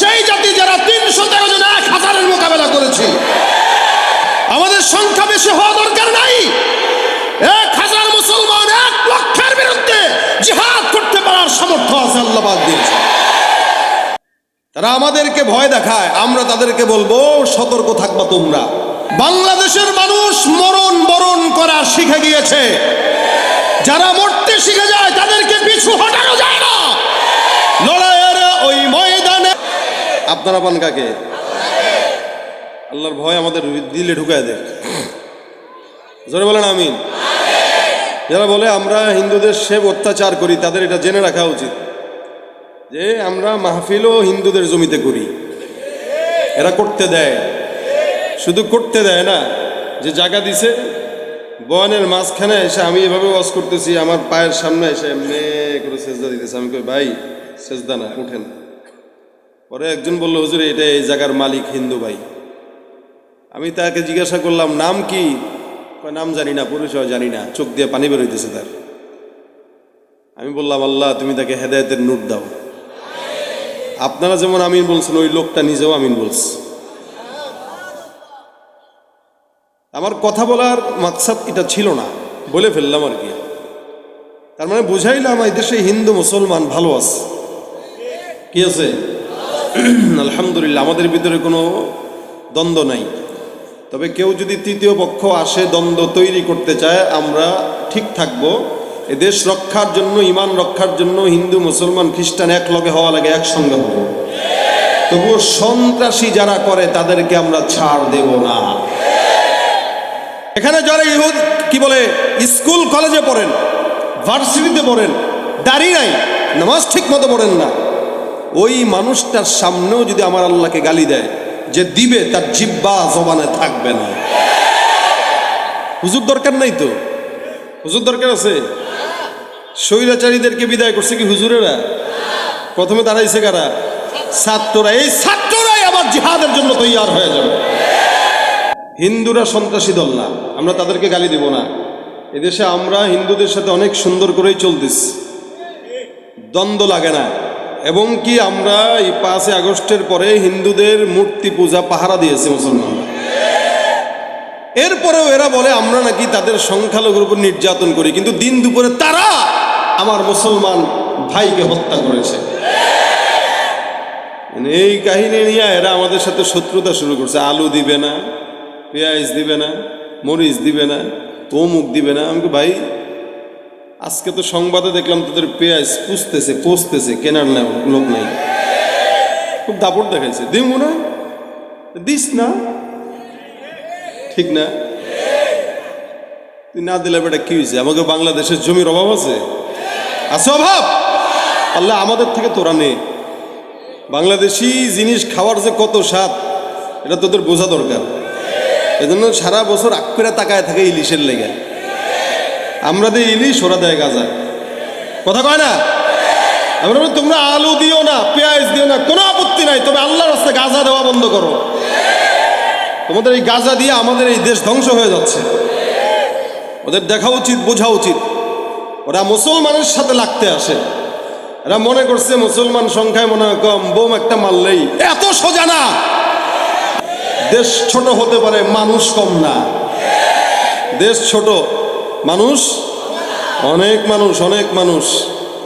সেই জাতি যারা তিনশো তেরো জন এক হাজারের মোকাবেলা করেছে। আমাদের সংখ্যা বেশি হওয়া দরকার নাই। এক হাজার মুসলমান এক লক্ষের বিরুদ্ধে জিহাদ করতে পারার সামর্থ্য আছে আল্লাহবাদ দিয়েছে তারা আমাদেরকে ভয় দেখায়, আমরা তাদেরকে বলব, সতর্ক থাকবা তোমরা। বাংলাদেশের মানুষ মরণ বরণ করা শিখে গিয়েছে। যারা মরতে শিখে যায়, তাদেরকে পিছু হটানো যায় না লড়াইয়ের ওই ময়দানে আপনারা পান কাকে? আল্লাহর ভয় আমাদের দিলে ঢুকায় দেয়। জোরে বলেন আমিন। যারা বলে আমরা হিন্দুদের সেব অত্যাচার করি, তাদের এটা জেনে রাখা উচিত। যে আমরা মাহফিলও হিন্দুদের জমিতে করি। এরা করতে দেয়। শুধু করতে দেয় না, যে জায়গা দিছে বনের মাঝখানে এসে আমি এভাবে ওয়াজ করতেছি, আমার পায়ের সামনে এসে এমনি করে সেজদা দিতেছে। আমি কই, ভাই, সেজদা না, উঠেন। পরে একজন বলল, হুজুর, এটা এই জায়গার মালিক হিন্দু ভাই। আমি তাকে জিজ্ঞাসা করলাম, নাম কি? নাম জানি না, পরিচয় জানি না, চোখ দিয়ে পানি বেরোইতেছে তার। আমি বললাম, আল্লাহ, তুমি তাকে হেদায়তের নোট দাও। আপনারা যেমন আমিন বলছেন, ওই লোকটা নিজেও আমিন বলছে। আমার কথা বলার মাকসাদ এটা ছিল না, বলে ফেললাম আর কি। তার মানে বুঝাইলাম, এই দেশে হিন্দু, মুসলমান ভালো আছে। কি আছে? আলহামদুলিল্লাহ, আমাদের ভিতরে কোনো দ্বন্দ্ব নাই। তবে কেউ যদি তৃতীয় পক্ষ আসে, দ্বন্দ্ব তৈরি করতে চায়, আমরা ঠিক থাকব। এ দেশ রক্ষার জন্য, ইমান রক্ষার জন্য, হিন্দু, মুসলমান, খ্রিস্টান এক লগে হওয়া লাগে একসঙ্গে হব তবুও সন্ত্রাসী যারা করে, তাদেরকে আমরা ছাড় দেব না। এখানে যারা ইহুদ, কি বলে, স্কুল, কলেজে পড়েন, ভার্সিটিতে পড়েন, দাড়ি নাই, নামাজ ঠিক মতো পড়েন না। ওই মানুষটার সামনেও যদি আমার আল্লাহকে গালি দেয়, যে দিবে তার জিব্বা জবানে থাকবে না। হুজুর দরকার নাই তো? হুজুর দরকার আছে? স্বৈরাচারীদেরকে বিদায় করছে কি হুজুরেরা? প্রথমে দাঁড়াইছে কারা? ছাত্ররা। এই ছাত্ররাই আবার জিহাদের জন্য তৈয়ার হয়ে যাবে। হিন্দুরা সন্ত্রাসী দল না, আমরা তাদেরকে গালি দেব না। এদেশে আমরা হিন্দুদের সাথে অনেক সুন্দর করেই চলতেছি। দ্বন্দ্ব লাগে না। এবং কি আমরা এই পাঁচই আগস্টের পরে হিন্দুদের মূর্তি পূজা পাহারা দিয়েছে মুসলমানরা এরপরেও এরা বলে, আমরা নাকি তাদের সংখ্যালঘুর উপর নির্যাতন করি, কিন্তু দিন দুপুরে তারা আমার মুসলমান ভাইকে হত্যা করেছে। মানে এই কাহিনী নিয়ে এরা আমাদের সাথে শত্রুতা শুরু করছে। আলু দিবে না, পেঁয়াজ দিবে না, মরিচ দিবে না অমুক দিবে না। আমি ভাই আজকে তো সংবাদে দেখলাম তোদের পেঁয়াজ পুষতেছে, পচতেছে, কেনার না লোক নেই। খুব দাপট দেখাইছে। দিম না দিস না? ঠিক না? তুই না দিলে বেটা কি হয়েছে আমাকে বাংলাদেশের জমির অভাব আছে? আছে অভাব? আল্লাহ আমাদের থেকে তোরা নে। বাংলাদেশি জিনিস খাওয়ার যে কত স্বাদ, এটা তোদের বোঝা দরকার। এজন্য সারা বছর আক্কেরা তাকায় থাকে ইলিশের লেগে। আমরা দিই ইলিশ, ওরা দেয় গাজা। কথা কয় না? আমরা তোমরা আলু দিও না, পেঁয়াজ দিও না, কোনো আপত্তি নাই, তবে আল্লাহর রাস্তায় গাজা দেওয়া বন্ধ করো। তোমাদের এই গাজা দিয়ে আমাদের এই দেশ ধ্বংস হয়ে যাচ্ছে। ওদের দেখা উচিত, বোঝা উচিত। ওরা মুসলমানের সাথে লাগতে আসে। এরা মনে করছে মুসলমান সংখ্যায় মনে হয় কম, বোম একটা মারলেই। এত সোজা না! দেশ ছোট হতে পারে, মানুষ কম না। দেশ ছোট মানুষ? অনেক মানুষ অনেক মানুষ।